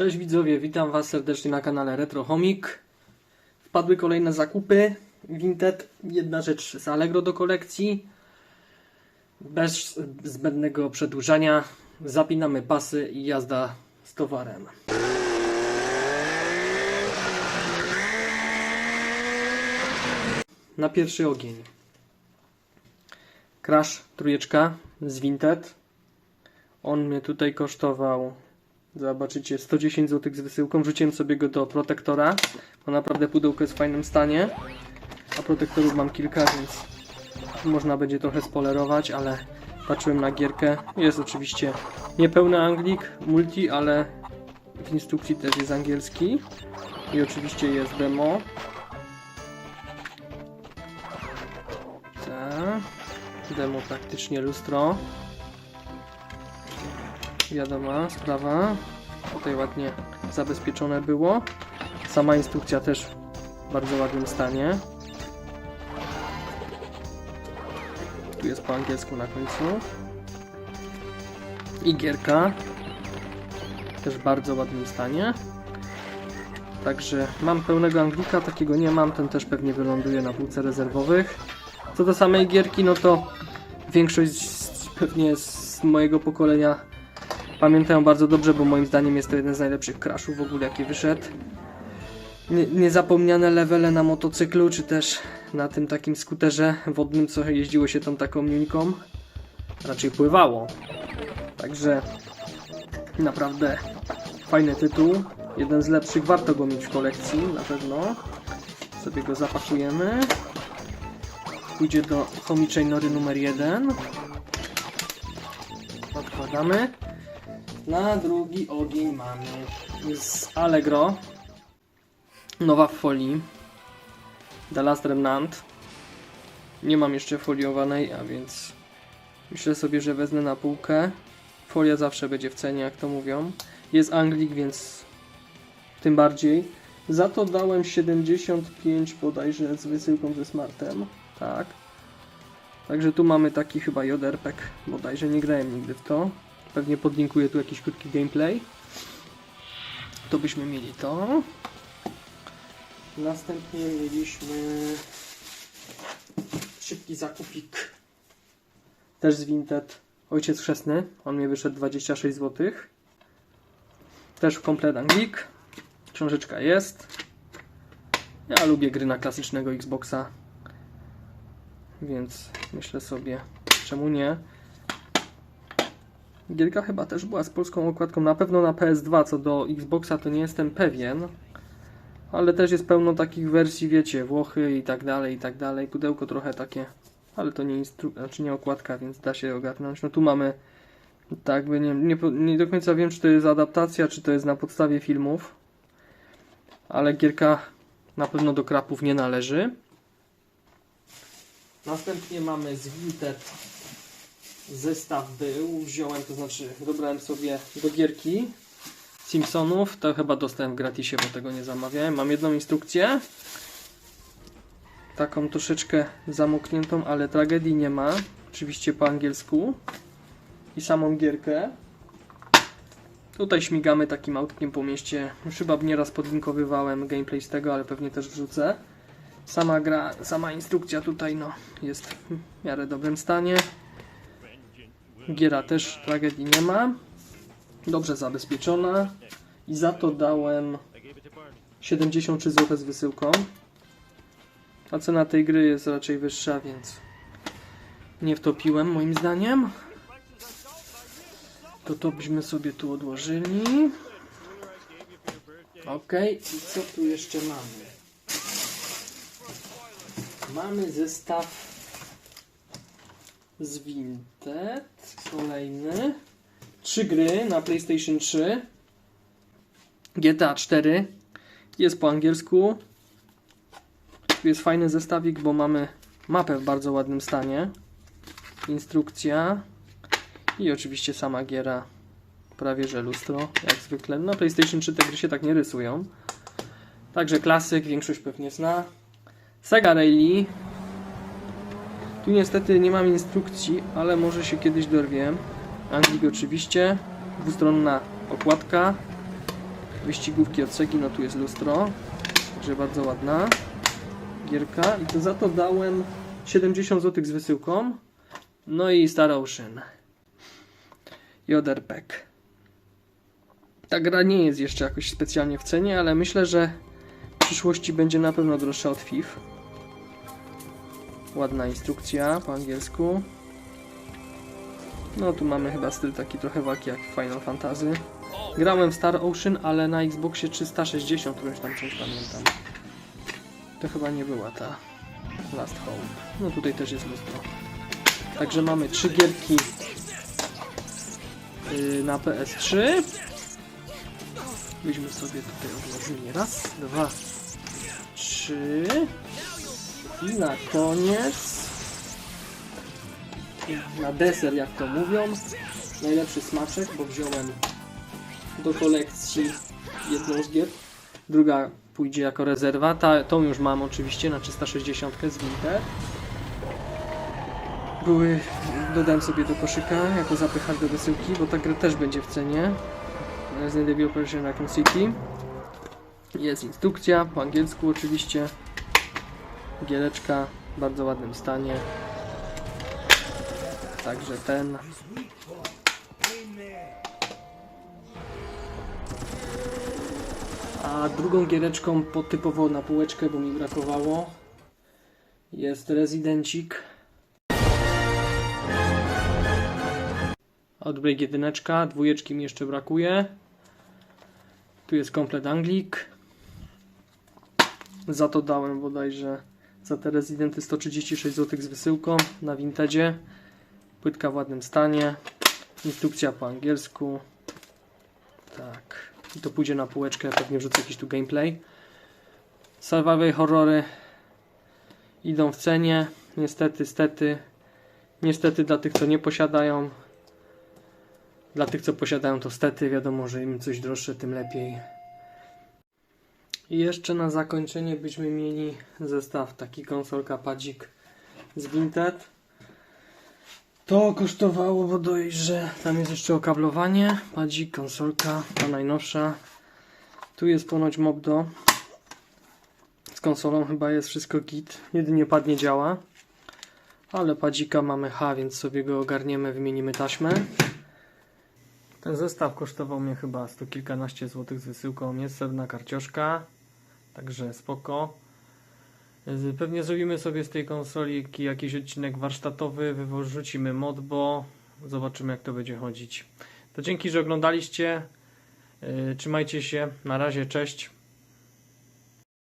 Cześć widzowie, witam Was serdecznie na kanale Retro Homik. Wpadły kolejne zakupy Vinted. Jedna rzecz z Allegro do kolekcji. Bez zbędnego przedłużania zapinamy pasy i jazda z towarem. Na pierwszy ogień. Crash trójeczka z Vinted. On mnie tutaj kosztował Zobaczycie, 110 zł z wysyłką. Wrzuciłem sobie go do protektora, bo naprawdę pudełko jest w fajnym stanie. A protektorów mam kilka, więc można będzie trochę spolerować, ale patrzyłem na gierkę. Jest oczywiście niepełny Anglik, multi, ale w instrukcji też jest angielski. I oczywiście jest demo. Tak. Demo praktycznie lustro wiadoma sprawa. Tutaj ładnie zabezpieczone było. Sama instrukcja też w bardzo ładnym stanie. Tu jest po angielsku na końcu. I gierka. Też w bardzo ładnym stanie. Także mam pełnego Anglika, takiego nie mam. Ten też pewnie wyląduje na półce rezerwowych. Co do samej gierki, no to większość pewnie z mojego pokolenia Pamiętają bardzo dobrze, bo moim zdaniem jest to jeden z najlepszych crashów w ogóle jaki wyszedł. Nie, niezapomniane levele na motocyklu, czy też na tym takim skuterze wodnym, co jeździło się tą taką niuńką. Raczej pływało. Także naprawdę fajny tytuł. Jeden z lepszych, warto go mieć w kolekcji na pewno. Sobie go zapakujemy. Pójdzie do chomiczej nory numer 1. Odkładamy. Na drugi ogień mamy z Allegro. Nowa w folii. The Last Remnant. Nie mam jeszcze foliowanej, a więc myślę sobie, że wezmę na półkę. Folia zawsze będzie w cenie, jak to mówią. Jest Anglik, więc tym bardziej. Za to dałem 75 bodajże z wysyłką ze smartem. Tak. Także tu mamy taki chyba joderpek. Bodajże nie grałem nigdy w to. Pewnie podlinkuję tu jakiś krótki gameplay. To byśmy mieli to. Następnie mieliśmy szybki zakupik. Też z Vinted. Ojciec chrzestny. On mnie wyszedł 26 zł. Też komplet Anglik. Książeczka jest. Ja lubię gry na klasycznego Xboxa. Więc myślę sobie, czemu nie. Gierka chyba też była z polską okładką, na pewno na PS2, co do Xboxa to nie jestem pewien. Ale też jest pełno takich wersji, wiecie, Włochy i tak dalej, i tak dalej. Pudełko trochę takie, ale to nie instru... znaczy nie okładka, więc da się ogarnąć. No tu mamy, tak by nie, nie, nie do końca wiem, czy to jest adaptacja, czy to jest na podstawie filmów. Ale gierka na pewno do krapów nie należy. Następnie mamy z zestaw był, wziąłem, to znaczy dobrałem sobie do gierki Simpsonów, to chyba dostałem w gratisie, bo tego nie zamawiałem. Mam jedną instrukcję, taką troszeczkę zamkniętą, ale tragedii nie ma, oczywiście po angielsku i samą gierkę. Tutaj śmigamy takim autkiem po mieście, już chyba nieraz podlinkowywałem gameplay z tego, ale pewnie też wrzucę. Sama gra, sama instrukcja tutaj no, jest w miarę dobrym stanie. Giera też tragedii nie ma. Dobrze zabezpieczona. I za to dałem 73 zł z wysyłką. A cena tej gry jest raczej wyższa, więc nie wtopiłem moim zdaniem. To to byśmy sobie tu odłożyli. Ok, i co tu jeszcze mamy? Mamy zestaw z Vinted. Kolejny. Trzy gry na PlayStation 3. GTA 4. Jest po angielsku. Tu jest fajny zestawik, bo mamy mapę w bardzo ładnym stanie. Instrukcja. I oczywiście sama giera. Prawie że lustro, jak zwykle. Na PlayStation 3 te gry się tak nie rysują. Także klasyk, większość pewnie zna. Sega Rally. Tu niestety nie mam instrukcji, ale może się kiedyś dorwiem. Anglik oczywiście. Dwustronna okładka. wyścigówki od Segi, no tu jest lustro, także bardzo ładna gierka i to za to dałem 70 zł z wysyłką, no i Star Ocean. Joderpek. Ta gra nie jest jeszcze jakoś specjalnie w cenie, ale myślę, że w przyszłości będzie na pewno droższa od FIF. Ładna instrukcja po angielsku. No tu mamy chyba styl taki trochę walki jak w Final Fantasy. Grałem w Star Ocean, ale na Xboxie 360, którąś tam część pamiętam. To chyba nie była ta Last Home. No tutaj też jest lustro. Także mamy trzy gierki yy, na PS3. Weźmy sobie tutaj odłożenie. Raz, dwa, trzy. I na koniec, na deser jak to mówią, najlepszy smaczek, bo wziąłem do kolekcji jedną z gier. Druga pójdzie jako rezerwa. Ta, tą już mam oczywiście na 360 z Winter. Były, dodałem sobie do koszyka jako zapychacz do wysyłki, bo ta gra też będzie w cenie. Resident Evil Operation Raccoon City. Jest instrukcja, po angielsku oczywiście. Giereczka w bardzo ładnym stanie. Także ten. A drugą giereczką po typowo na półeczkę, bo mi brakowało, jest Rezidencik. Outbreak jedyneczka, dwójeczki mi jeszcze brakuje. Tu jest komplet Anglik. Za to dałem bodajże za te rezydenty 136 zł z wysyłką na Vintadzie. Płytka w ładnym stanie. Instrukcja po angielsku. Tak. I to pójdzie na półeczkę, pewnie wrzucę jakiś tu gameplay. Survival horrory idą w cenie. Niestety, stety. Niestety dla tych, co nie posiadają. Dla tych, co posiadają, to stety. Wiadomo, że im coś droższe, tym lepiej. I jeszcze na zakończenie byśmy mieli zestaw taki konsolka padzik z Vinted. To kosztowało bodajże, tam jest jeszcze okablowanie, padzik, konsolka, ta najnowsza. Tu jest ponoć Mobdo. Z konsolą chyba jest wszystko git, jedynie pad nie działa. Ale padzika mamy H, więc sobie go ogarniemy, wymienimy taśmę. Ten zestaw kosztował mnie chyba sto kilkanaście złotych z wysyłką. Jest srebrna karcioszka, także spoko. Pewnie zrobimy sobie z tej konsoli jaki- jakiś odcinek warsztatowy, wyrzucimy modbo, zobaczymy jak to będzie chodzić. To dzięki, że oglądaliście. Yy, Trzymajcie się, na razie, cześć.